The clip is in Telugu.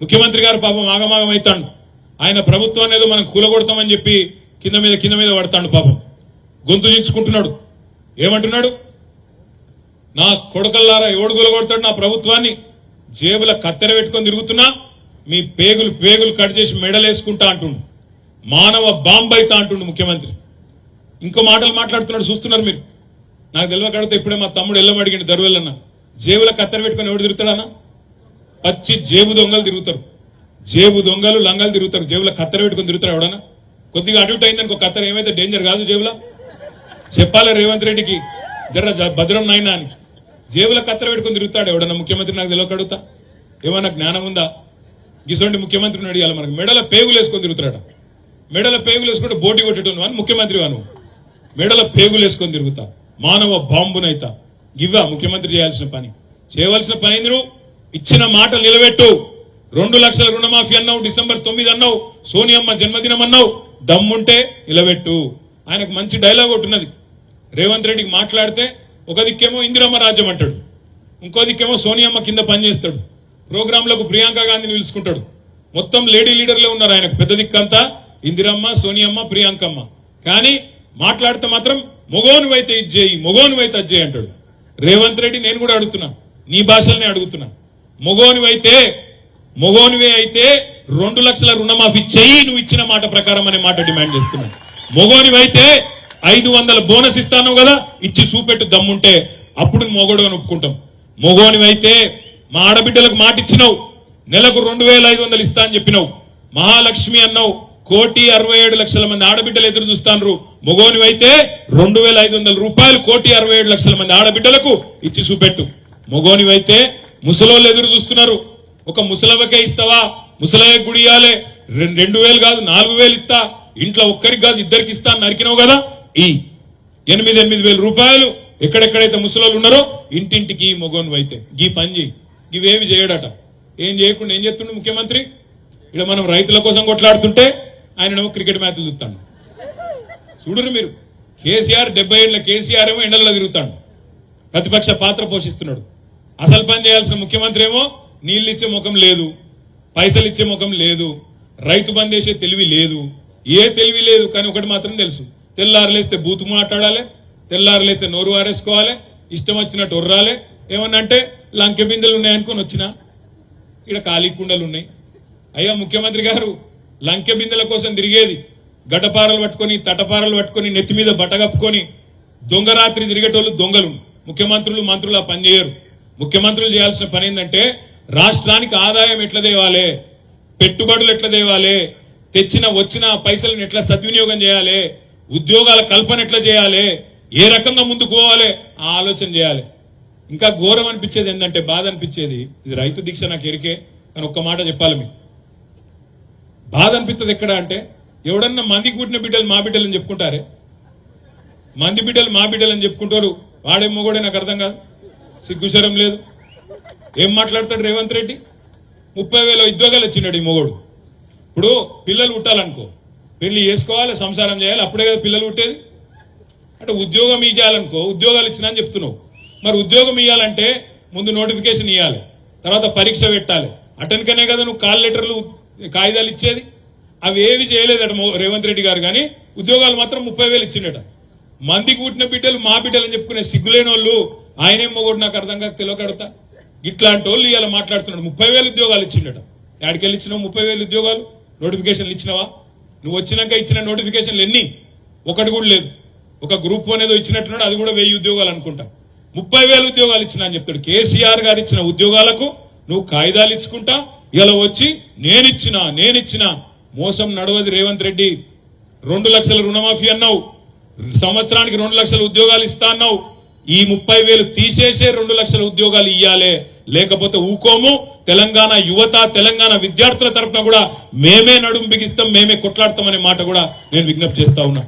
ముఖ్యమంత్రి గారు పాపం ఆగమాగమవుతాడు ఆయన ప్రభుత్వం ఏదో మనం కూలగొడతామని చెప్పి కింద మీద కింద మీద పడతాడు పాపం. గొంతు చించుకుంటున్నాడు. ఏమంటున్నాడు? నా కొడకల్లారా ఎవడు కూలగొడతాడు నా ప్రభుత్వాన్ని? జేబుల కత్తెర పెట్టుకొని తిరుగుతున్నా మీ పేగులు పేగులు కట్ చేసి మెడలేసుకుంటా అంటుండు. మానవ బాంబైతా అంటుండు ముఖ్యమంత్రి. ఇంకో మాటలు మాట్లాడుతున్నాడు చూస్తున్నారు మీరు? నాకు తెలియకడితే ఇప్పుడే మా తమ్ముడు ఎల్లం అడిగిండు దరువెల్లన్న జేబుల కత్తెర పెట్టుకొని ఎవడు తిరుగుతాడన్నా? పచ్చి జేబు దొంగలు తిరుగుతారు. జేబు దొంగలు లంగాలు తిరుగుతారు. జేబులో కత్తెర పెట్టుకుని తిరుగుతారు ఎవడన్నా? కొద్దిగా అడుగుట అయింది అనుకో కత్తెర ఏమైతే డేంజర్ కాదు జేబులో? చెప్పాలి రేవంత్ రెడ్డికి? జర భద్రం నాయన అని. జేబుల కత్తెర పెట్టుకొని తిరుగుతాడు ఎవడన్నా ముఖ్యమంత్రి నాకు తెలియక అడుగుతా? ఏమన్నా జ్ఞానం ఉందా? గిసోంటి ముఖ్యమంత్రిని అడిగాలి మనకు. మెడల పేగులు వేసుకొని తిరుగుతాడు మెడల పేగులు వేసుకుంటే బోటి కొట్టేటోను అని ముఖ్యమంత్రి వాను. మెడల పేగులు వేసుకొని తిరుగుతా. మానవ బాంబునైతా. గివ్వా ముఖ్యమంత్రి చేయాల్సిన పని. చేయవలసిన పని నువ్వు? ఇచ్చిన మాట నిలబెట్టు. రెండు లక్షల రుణమాఫీ అన్నావు డిసెంబర్ తొమ్మిది అన్నావు సోనియమ్మ జన్మదినం అన్నావు దమ్ముంటే నిలబెట్టు. ఆయనకు మంచి డైలాగ్ ఒకటి ఉన్నది. రేవంత్ రెడ్డికి మాట్లాడితే ఒక దిక్కేమో ఇందిరమ్మ రాజ్యం అంటాడు. ఇంకో దిక్కేమో సోనియమ్మ కింద పనిచేస్తాడు. ప్రోగ్రాంలకు ప్రియాంక గాంధీని పిలుచుకుంటాడు. మొత్తం లేడీ లీడర్లే ఉన్నారు ఆయనకు. పెద్ద దిక్కంతా ఇందిరమ్మ సోనియమ్మ ప్రియాంకమ్మ. కానీ మాట్లాడితే మాత్రం మొగోనువైతే ఇది చేయి మొగోనువైతే అది చేయి అంటాడు. రేవంత్ రెడ్డి నేను కూడా అడుగుతున్నా. నీ భాషలనే అడుగుతున్నా. మొగోనివైతే మొగోనివే అయితే రెండు లక్షల రుణమాఫీ చెయ్యి నువ్వు ఇచ్చిన మాట ప్రకారం అనే మాట డిమాండ్ చేస్తున్నావు మొగోనివైతే ఐదు వందల బోనస్ ఇస్తాను కదా ఇచ్చి చూపెట్టు దమ్ముంటే అప్పుడు మొగోడు అని ఒప్పుకుంటాం మొగోనివైతే మా ఆడబిడ్డలకు మాట ఇచ్చినావు నెలకు రెండు వేల ఐదు వందలు ఇస్తా అని చెప్పినావు. మహాలక్ష్మి అన్నావు కోటి అరవై ఏడు లక్షల మంది ఆడబిడ్డలు ఎదురు చూస్తాను మొగోనివైతే రెండు వేల ఐదు వందల రూపాయలు కోటి అరవై ఏడు లక్షల మంది ఆడబిడ్డలకు ఇచ్చి చూపెట్టు. మొగోనివైతే ముసలోళ్ళు ఎదురు చూస్తున్నారు. ఒక ముసలవకే ఇస్తావా? ముసలయ్య గుడియాలే రెండు వేలు కాదు నాలుగు వేలు ఇస్తా. ఇంట్లో ఒక్కరికి కాదు ఇద్దరికి ఇస్తా అని నరికినావు కదా? ఈ ఎనిమిది ఎనిమిది వేల రూపాయలు ఎక్కడెక్కడైతే ముసలోళ్ళు ఉన్నారో ఇంటింటికి మొగోను అయితే. గీ పని చేయి ఇవేవి చేయడట. ఏం చేయకుండా ఏం చేస్తుండే ముఖ్యమంత్రి? ఇక్కడ మనం రైతుల కోసం కొట్లాడుతుంటే ఆయననేమో క్రికెట్ మ్యాచ్లు చూస్తాడు. చూడరు మీరు. కేసీఆర్ డెబ్బై ఏళ్ళ కేసీఆర్ ఏమో ఎండల్లో తిరుగుతాడు. ప్రతిపక్ష పాత్ర పోషిస్తున్నాడు. అసలు పని చేయాల్సిన ముఖ్యమంత్రి ఏమో నీళ్ళు ఇచ్చే ముఖం లేదు పైసలు ఇచ్చే ముఖం లేదు రైతు బంద్ చేసే తెలివి లేదు. ఏ తెలివి లేదు కానీ ఒకటి మాత్రం తెలుసు. తెల్లారులేస్తే బూతు మాట్లాడాలి తెల్లారులేస్తే నోరు వారేసుకోవాలి ఇష్టం వచ్చినట్టు ఒర్రాలి. ఏమన్నా అంటే లంకె బిందెలు ఉన్నాయనుకొని వచ్చిన. ఇక్కడ ఖాళీ కుండలు ఉన్నాయి. అయ్యా ముఖ్యమంత్రి గారు లంకె బిందెల కోసం తిరిగేది గడ్డపారలు పట్టుకొని తటపారలు పట్టుకొని నెత్తి మీద బట్టగప్పుకొని దొంగ రాత్రి తిరిగేటోళ్ళు దొంగలు. ముఖ్యమంత్రులు మంత్రులు ఆ పని చేయరు. ముఖ్యమంత్రులు చేయాల్సిన పని ఏంటంటే రాష్ట్రానికి ఆదాయం ఎట్లా తేవాలి పెట్టుబడులు ఎట్లా తేవాలి తెచ్చిన వచ్చిన పైసలను ఎట్లా సద్వినియోగం చేయాలి ఉద్యోగాల కల్పన ఎట్లా చేయాలి ఏ రకంగా ముందుకు పోవాలి ఆ ఆలోచన చేయాలి. ఇంకా ఘోరం అనిపించేది ఏంటంటే బాధ అనిపించేది ఇది రైతు దీక్ష నాకు ఎరికే కానీ ఒక్క మాట చెప్పాలి మీకు. బాధ అనిపిస్తుంది ఎక్కడ అంటే ఎవడన్నా మంది కూటిన బిడ్డలు మా బిడ్డలు అని చెప్పుకుంటారే? మంది బిడ్డలు మా బిడ్డలు అని చెప్పుకుంటారు వాడే మొగోడే నాకు అర్థం కాదు. సిగ్గుశరం లేదు. ఏం మాట్లాడతాడు రేవంత్ రెడ్డి? ముప్పై వేల ఉద్యోగాలు వచ్చినాడు ఈ మొగోడు. ఇప్పుడు పిల్లలు పుట్టాలనుకో. పెళ్ళి చేసుకోవాలి సంసారం చేయాలి అప్పుడే కదా పిల్లలు పుట్టేది. అంటే ఉద్యోగం ఇవ్వాలనుకో ఉద్యోగాలు ఇచ్చినా అని చెప్తున్నావు. మరి ఉద్యోగం ఇవ్వాలంటే ముందు నోటిఫికేషన్ ఇవ్వాలి తర్వాత పరీక్ష పెట్టాలి. అటెన్కనే కదా నువ్వు కాల్ లెటర్లు కాగితాలు ఇచ్చేది. అవి ఏవి చేయలేదట రేవంత్ రెడ్డి గారు కానీ ఉద్యోగాలు మాత్రం ముప్పై వేలు ఇచ్చిండట. మందికి పుట్టిన బిడ్డలు మా బిడ్డలు అని చెప్పుకునే సిగ్గులేని వాళ్ళు ఆయనేం మొగోడు నాకు అర్థం కాక తెలియకడతా ఇట్లాంటి వాళ్ళు ఇవాళ మాట్లాడుతున్నాడు. ముప్పై వేలు ఉద్యోగాలు ఇచ్చిండట. ఎక్కడికెళ్ళి ఇచ్చినావు? ముప్పై వేలు ఉద్యోగాలు? నోటిఫికేషన్లు ఇచ్చినావా? నువ్వు వచ్చినాక ఇచ్చిన నోటిఫికేషన్లు ఎన్ని? ఒకటి కూడా లేదు. ఒక గ్రూప్ అనేది ఇచ్చినట్టున్నాడు అది కూడా వెయ్యి ఉద్యోగాలు అనుకుంటా. ముప్పై వేల ఉద్యోగాలు ఇచ్చిన అని చెప్తాడు. కేసీఆర్ గారు ఇచ్చిన ఉద్యోగాలకు నువ్వు కాగితాలు ఇచ్చుకుంటా ఇలా వచ్చి నేనిచ్చిన నేనిచ్చిన మోసం నడవది రేవంత్ రెడ్డి. రెండు లక్షల రుణమాఫీ అన్నావు. సంవత్సరానికి రెండు లక్షల ఉద్యోగాలు ఇస్తా అన్నావు. ఈ ముప్పై వేలు తీసేసే రెండు లక్షల ఉద్యోగాలు ఇయ్యాలే. లేకపోతే ఊకోము. తెలంగాణ యువత తెలంగాణ విద్యార్థుల తరపున కూడా మేమే నడుం బిగిస్తాం మేమే కొట్లాడతామనే మాట కూడా నేను విజ్ఞప్తి చేస్తా ఉన్నా.